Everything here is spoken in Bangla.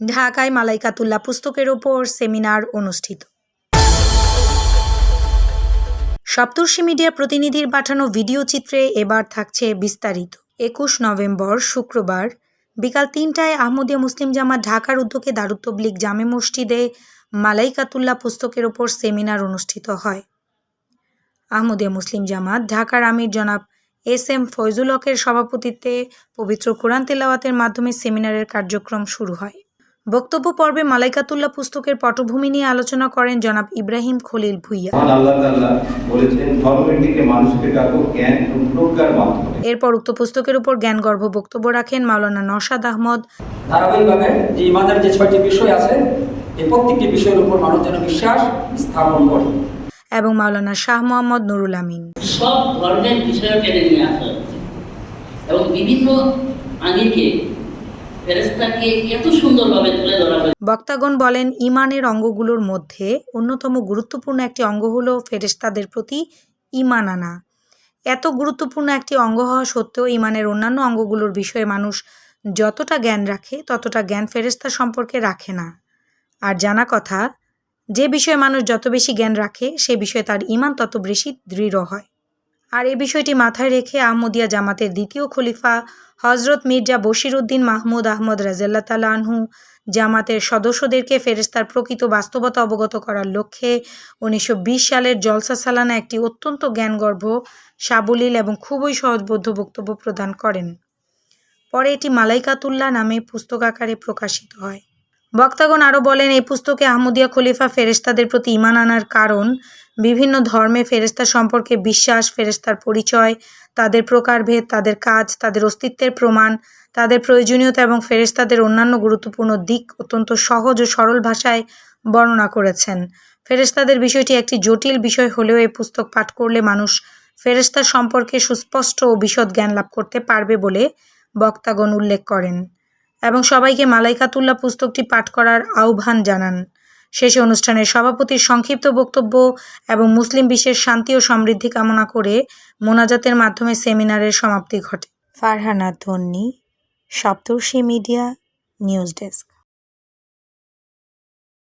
ঢাকায় মালাইকাতুল্লাহ পুস্তকের ওপর সেমিনার অনুষ্ঠিত। সপ্তর্ষি মিডিয়া প্রতিনিধির পাঠানো ভিডিও চিত্রে এবার থাকছে বিস্তারিত। একুশ নভেম্বর শুক্রবার বিকাল তিনটায় আহমদীয় মুসলিম জামাত ঢাকার উদ্যোগে দারুত্তবলিক জামে মসজিদে মালাইকাতুল্লাহ পুস্তকের ওপর সেমিনার অনুষ্ঠিত হয়। আহমদীয় মুসলিম জামাত ঢাকার আমির জনাব এস এম ফয়জুল হকের সভাপতিত্বে পবিত্র কোরআন তেলাওয়াতের মাধ্যমে সেমিনারের কার্যক্রম শুরু হয়। বক্তব্য পর্বে মালাইকাতুল্লাহ পুস্তকের পটভূমি নিয়ে আলোচনা করেন জনাব ইব্রাহিম খলিল ভুইয়া। মহান আল্লাহ তাআলা বলেছেন ধর্মের দিকে মানুষকে ডাকো জ্ঞান এবং প্রজ্ঞার মাধ্যমে এরপর উক্ত পুস্তকের উপর জ্ঞানগর্ভ বক্তব্য রাখেন মাওলানা নশাদ আহমদ। ধারাবাহিকভাবে যে ইমানের যে ছয়টি বিষয় আছে এই প্রত্যেকটি বিষয়ের উপর মানুষ যেন বিশ্বাস স্থাপন করে। এবং মাওলানা শাহ মোহাম্মদ নুরুল আমিন। সব ধর্মের বিষয় টেনে নিয়ে আসা এবং বিভিন্ন আঙ্গিকে বক্তাগণ বলেন, ইমানের অঙ্গগুলোর মধ্যে অন্যতম গুরুত্বপূর্ণ একটি অঙ্গ হল ফেরেস্তাদের প্রতি ইমান আনা। এত গুরুত্বপূর্ণ একটি অঙ্গ হওয়া সত্ত্বেও ইমানের অন্যান্য অঙ্গগুলোর বিষয়ে মানুষ যতটা জ্ঞান রাখে, ততটা জ্ঞান ফেরেশতা সম্পর্কে রাখে না। আর জানা কথা, যে বিষয়ে মানুষ যত বেশি জ্ঞান রাখে, সে বিষয়ে তার ইমান তত বেশি দৃঢ় হয়। আর এ বিষয়টি মাথায় রেখে আহমদিয়া জামাতের দ্বিতীয় খলিফা হজরত মির্জা বশির উদ্দিন মাহমুদ আহমদ রাজাল্লাহ তালা আনহু জামাতের সদস্যদেরকে ফেরেস্তার প্রকৃত বাস্তবতা অবগত করার লক্ষ্যে উনিশশো বিশ সালের জলসা সালানা একটি অত্যন্ত জ্ঞানগর্ভ, সাবলীল এবং খুবই সহজবোধ্য বক্তব্য প্রদান করেন। পরে এটি মালাইকাতুল্লাহ নামে পুস্তক আকারে প্রকাশিত হয়। বক্তাগণ আরও বলেন, এই পুস্তকে আহমদিয়া খলিফা ফেরেস্তাদের প্রতি ইমান আনার কারণ বিভিন্ন ধর্মে ফেরেস্তা সম্পর্কে বিশ্বাস ফেরেস্তার পরিচয়, তাদের প্রকারভেদ, তাদের কাজ, তাদের অস্তিত্বের প্রমাণ, তাদের প্রয়োজনীয়তা এবং ফেরেস্তাদের অন্যান্য গুরুত্বপূর্ণ দিক অত্যন্ত সহজ ও সরল ভাষায় বর্ণনা করেছেন। ফেরেস্তাদের বিষয়টি একটি জটিল বিষয় হলেও এই পুস্তক পাঠ করলে মানুষ ফেরেস্তা সম্পর্কে সুস্পষ্ট ও বিশদ জ্ঞান লাভ করতে পারবে বলে বক্তাগণ উল্লেখ করেন। এবং সবাইকে মালাইকাতুল্লাহ পুস্তকটি পাঠ করার আহ্বান জানান। শেষে অনুষ্ঠানের সভাপতির সংক্ষিপ্ত বক্তব্য এবং মুসলিম বিশ্বের শান্তি ও সমৃদ্ধি কামনা করে মোনাজাতের মাধ্যমে সেমিনারের সমাপ্তি ঘটে। Farhana Dhanni Saptarshi media, news desk.